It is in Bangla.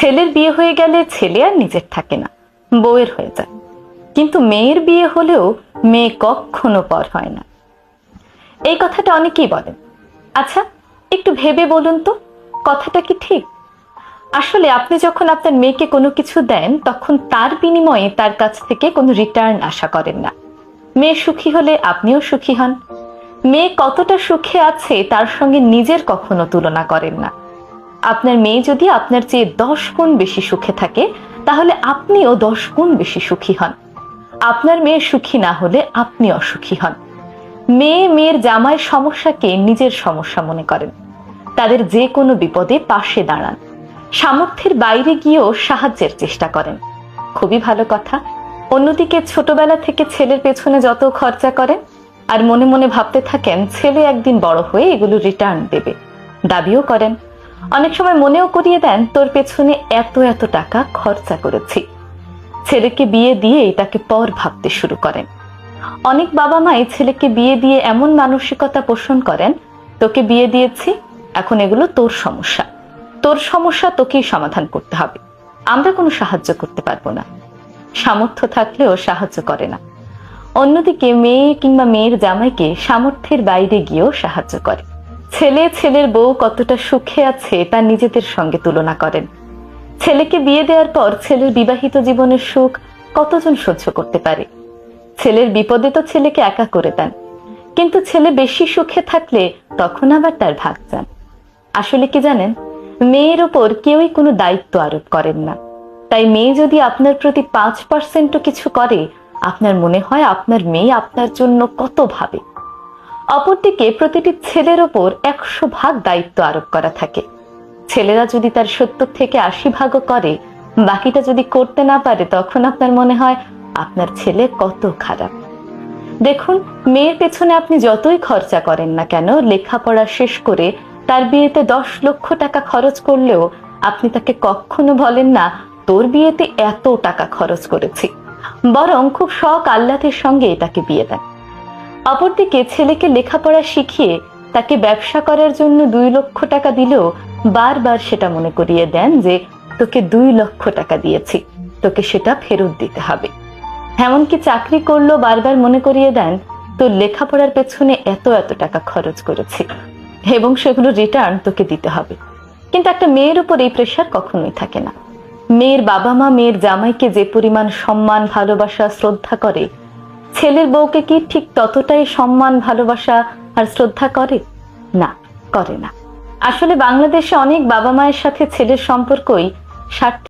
ছেলের বিয়ে হয়ে গেলে ছেলে আর নিজের থাকে না, বউয়ের হয়ে যায়। কিন্তু মেয়ের বিয়ে হলেও মেয়ে কখনো পর হয় না। এই কথাটা অনেকেই বলেন। আচ্ছা একটু ভেবে বলুন তো, কথাটা কি ঠিক? আসলে আপনি যখন আপনার মেয়েকে কোনো কিছু দেন, তখন তার বিনিময়ে তার কাছ থেকে কোনো রিটার্ন আশা করেন না। মেয়ে সুখী হলে আপনিও সুখী হন। মেয়ে কতটা সুখে আছে, তার সঙ্গে নিজের কখনো তুলনা করেন না। আপনার মেয়ে যদি আপনার চেয়ে দশ গুণ বেশি সুখে থাকে, তাহলে আপনিও দশ গুণ বেশি সুখী হন। আপনার মেয়ে সুখী না হলে আপনি অসুখী হন। মেয়ে মেয়ের জামাইয়ের সমস্যাকে নিজের সমস্যা মনে করেন। তাদের যে কোনো বিপদে পাশে দাঁড়ান। সামর্থ্যের বাইরে গিয়েও সাহায্যের চেষ্টা করেন। খুবই ভালো কথা। অন্যদিকে ছোটবেলা থেকে ছেলের পেছনে যত খরচা করেন, আর মনে মনে ভাবতে থাকেন, ছেলে একদিন বড় হয়ে এগুলো রিটার্ন দেবে। দাবিও করেন। অনেক সময় মনেও করিয়ে দেন, তোর পেছনে এত এত টাকা খরচা করেছি। ছেলেকে বিয়ে দিয়েই তাকে পর ভাবতে শুরু করেন। অনেক বাবা মাই ছেলেকে বিয়ে দিয়ে এমন মানসিকতা পোষণ করেন, তোকে বিয়ে দিয়েছি, এখন এগুলো তোর সমস্যা। তোর সমস্যা তোকেই সমাধান করতে হবে। আমরা কোনো সাহায্য করতে পারব না। সামর্থ্য থাকলেও সাহায্য করে না। অন্যদিকে মেয়ে কিংবা মেয়ের জামাইকে সামর্থ্যের বাইরে গিয়েও সাহায্য করে। ছেলে ছেলের বউ কতটা সুখে আছে তা নিজেদের সঙ্গে তুলনা করেন। ছেলেকে বিয়ে দেওয়ার পর ছেলের বিবাহিত জীবনের সুখ কতজন সহ্য করতে পারে? ছেলের বিপদে তো ছেলেকে একা করে দেন। কিন্তু ছেলে বেশি সুখে থাকলে তখন আবার তার ভাগ যান আসলে কি জানেন? মেয়ের ওপর কেউই কোনো দায়িত্ব আরোপ করেন না। তাই মেয়ে যদি আপনার প্রতি পাঁচ পার্সেন্টও কিছু করে, আপনার মনে হয় আপনার মেয়ে আপনার জন্য কত ভাবে? অপরদিকে প্রতিটি ছেলের ওপর একশো ভাগ দায়িত্ব আরোপ করা থাকে। ছেলেরা যদি তার সত্তর থেকে আশি ভাগও করে, বাকিটা যদি করতে না পারে, তখন আপনার মনে হয় আপনার ছেলে কত খারাপ। দেখুন, মেয়ের পেছনে আপনি যতই খরচা করেন না কেন, লেখাপড়া শেষ করে তার বিয়েতে দশ লক্ষ টাকা খরচ করলেও আপনি তাকে কখনো বলেন না, তোর বিয়েতে এত টাকা খরচ করেছি। বরং খুব শখ আহ্লাদের সঙ্গে তাকে বিয়ে দেন। অপরদিকে ছেলেকে লেখাপড়া শিখিয়ে তাকে ব্যবসা করার জন্য দুই লক্ষ টাকা দিলেও বারবার সেটা মনে করিয়ে দেন যে, তোকে দুই লক্ষ টাকা দিয়েছি, তোকে সেটা ফেরত দিতে হবে। এমনকি চাকরি করল বারবার মনে করিয়ে দেন, তোর লেখাপড়ার পেছনে এত এত টাকা খরচ করেছি এবং সেগুলো রিটার্ন তোকে দিতে হবে। কিন্তু একটা মেয়ের উপর এই প্রেশার কখনোই থাকে না। মেয়ের বাবা মা মেয়ের জামাইকে যে পরিমাণ সম্মান, ভালোবাসা, শ্রদ্ধা করে ছেলের বউকে কি ঠিক ততটাই সম্মান, ভালোবাসা আর শ্রদ্ধা করে? না করে না। আসলে বাংলাদেশে অনেক বাবা মায়ের সাথে ছেলের সম্পর্কই স্বার্থ